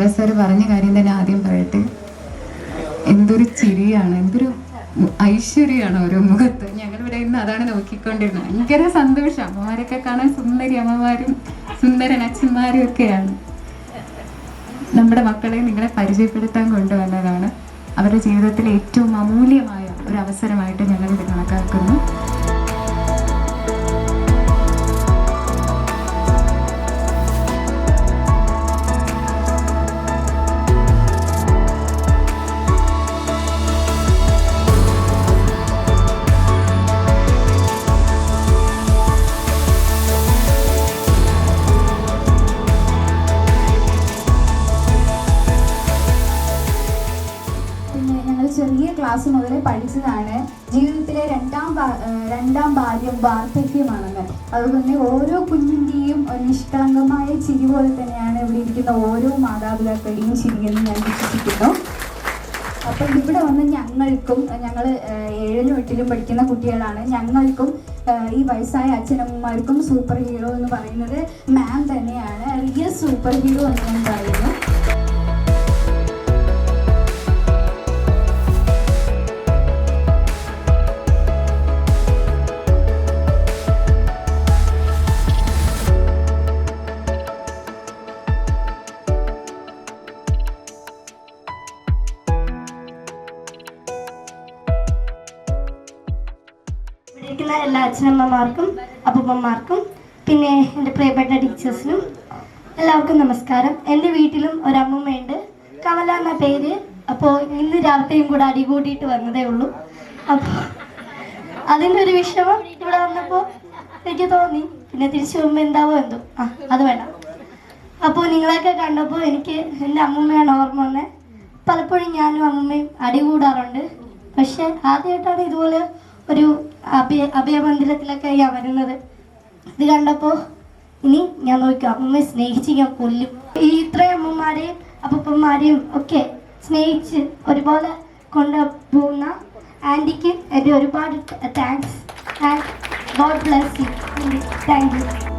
Santhosh sir പറഞ്ഞ കാര്യം തന്നെ ആദ്യം പറയട്ടെ. എന്തൊരു ചിരിയാണ് എന്തൊരു ഐശ്വര്യമാണ് ഓരോ മുഖത്ത്. ഞങ്ങളിവിടെ ഇന്ന് അതാണ് നോക്കിക്കൊണ്ടിരുന്നത്. ഭയങ്കര സന്തോഷം. അമ്മമാരൊക്കെ കാണാൻ സുന്ദരി അമ്മമാരും സുന്ദരൻ അച്ഛന്മാരും ഒക്കെയാണ്. നമ്മുടെ മക്കളെ നിങ്ങളെ പരിചയപ്പെടുത്താൻ കൊണ്ടുവന്നതാണ്. അവരുടെ ജീവിതത്തിലെ ഏറ്റവും അമൂല്യമായ ഒരു അവസരമായിട്ട് ഞങ്ങളിത് കണക്കാക്കുന്നു. ഞങ്ങൾ ചെറിയ ക്ലാസ് മുതലേ പഠിച്ചതാണ്. ജീവിതത്തിലെ രണ്ടാം രണ്ടാം ഭാഗ്യം വാർദ്ധക്യമാണെന്ന്. തന്നെ ഓരോ കുഞ്ഞിന്റെയും നിഷ്കളങ്കമായ ചിരി പോലെ തന്നെയാണ് ഇവിടെ ഇരിക്കുന്ന ഓരോ മാതാപിതാക്കളുടെയും ചിരിയെന്ന് ഞാൻ വിശ്വസിക്കുന്നു. അപ്പം ഇവിടെ വന്ന് ഞങ്ങൾക്കും ഞങ്ങൾ ഏഴിലും എട്ടിലും പഠിക്കുന്ന കുട്ടികളാണ്. ഞങ്ങൾക്കും ഈ വയസ്സായ അച്ഛനമ്മമാർക്കും സൂപ്പർ ഹീറോ എന്ന് പറയുന്നത് മാം തന്നെയാണ്. റിയൽ സൂപ്പർ ഹീറോ എന്ന് ഞാൻ പറയുന്നു. ഇരിക്കുന്ന എല്ലാ അച്ഛനമ്മമാർക്കും അപ്പൂപ്പന്മാർക്കും പിന്നെ എന്റെ പ്രിയപ്പെട്ട ടീച്ചേഴ്സിനും എല്ലാവർക്കും നമസ്കാരം. എന്റെ വീട്ടിലും ഒരമ്മുമ്മയുണ്ട്. കമല എന്ന പേര്. അപ്പോൾ ഇന്ന് രാത്രിയും കൂടെ അടി കൂട്ടിയിട്ട് വന്നതേ ഉള്ളൂ. അപ്പോൾ അതിന്റെ ഒരു വിഷമം ഇവിടെ വന്നപ്പോൾ എനിക്ക് തോന്നി. പിന്നെ തിരിച്ചു പോകുമ്പോൾ എന്താവോ എന്തോ. ആ അത് വേണ്ട അപ്പോൾ നിങ്ങളെയൊക്കെ കണ്ടപ്പോൾ എനിക്ക് എന്റെ അമ്മൂമ്മയാണ് ഓർമ്മ വന്നത് പലപ്പോഴും ഞാനും അമ്മൂമ്മയും അടികൂടാറുണ്ട് പക്ഷെ ആദ്യമായിട്ടാണ് ഇതുപോലെ ഒരു അഭയ അഭയമന്ദിരത്തിലൊക്കെ ഞാൻ വരുന്നത് ഇത് കണ്ടപ്പോൾ ഇനി ഞാൻ നോക്കാം അമ്മ സ്നേഹിച്ച് ഞാൻ കൊല്ലും. ഈ ഇത്രയും അമ്മമാരെയും അപ്പൂപ്പന്മാരെയും ഒക്കെ സ്നേഹിച്ച് ഒരുപോലെ കൊണ്ടുപോകുന്ന ആന്റിക്ക് എന്റെ ഒരുപാട് thanks and God bless you thank you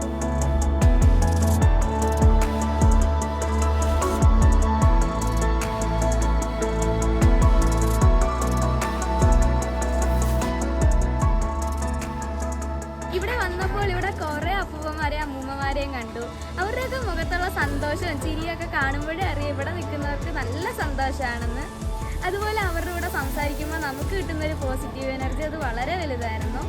അവരുടെയൊക്കെ മുഖത്തുള്ള സന്തോഷവും ചിരിയൊക്കെ കാണുമ്പോഴേ അറിയാം ഇവിടെ നിൽക്കുന്നവർക്ക് നല്ല സന്തോഷമാണെന്ന്. അതുപോലെ അവരുടെ കൂടെ സംസാരിക്കുമ്പോൾ നമുക്ക് കിട്ടുന്ന ഒരു പോസിറ്റീവ് എനർജി അത് വളരെ വലുതായിരുന്നു.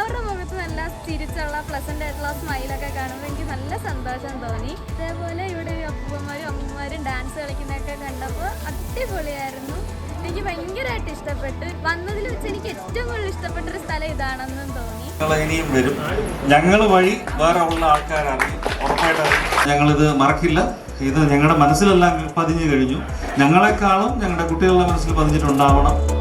അവരുടെ മുഖത്ത് നല്ല തിരിച്ചുള്ള പ്ലസന്റ് ആയിട്ടുള്ള സ്മൈലൊക്കെ കാണുമ്പോൾ എനിക്ക് നല്ല സന്തോഷം തോന്നി. അതേപോലെ ഇവിടെ അപ്പൂപ്പന്മാരും അമ്മൂമ്മമാരും ഡാൻസ് കളിക്കുന്നതൊക്കെ കണ്ടപ്പോൾ അടിപൊളിയായിരുന്നു. എനിക്ക് ഭയങ്കരമായിട്ട് ഇഷ്ടപ്പെട്ടു. വന്നതിൽ വെച്ച് എനിക്ക് ഏറ്റവും കൂടുതൽ ഇഷ്ടപ്പെട്ട ഒരു സ്ഥലം ഇതാണെന്നും തോന്നി. ഞങ്ങൾ വഴി വേറെ ഉള്ള ആൾക്കാരറിയും ഉറപ്പായിട്ട് ഞങ്ങളിത് മറക്കില്ല. ഇത് ഞങ്ങളുടെ മനസ്സിലെല്ലാം പതിഞ്ഞു കഴിഞ്ഞു. ഞങ്ങളെക്കാളും ഞങ്ങളുടെ കുട്ടികളുടെ മനസ്സിൽ പതിഞ്ഞിട്ടുണ്ടാവണം.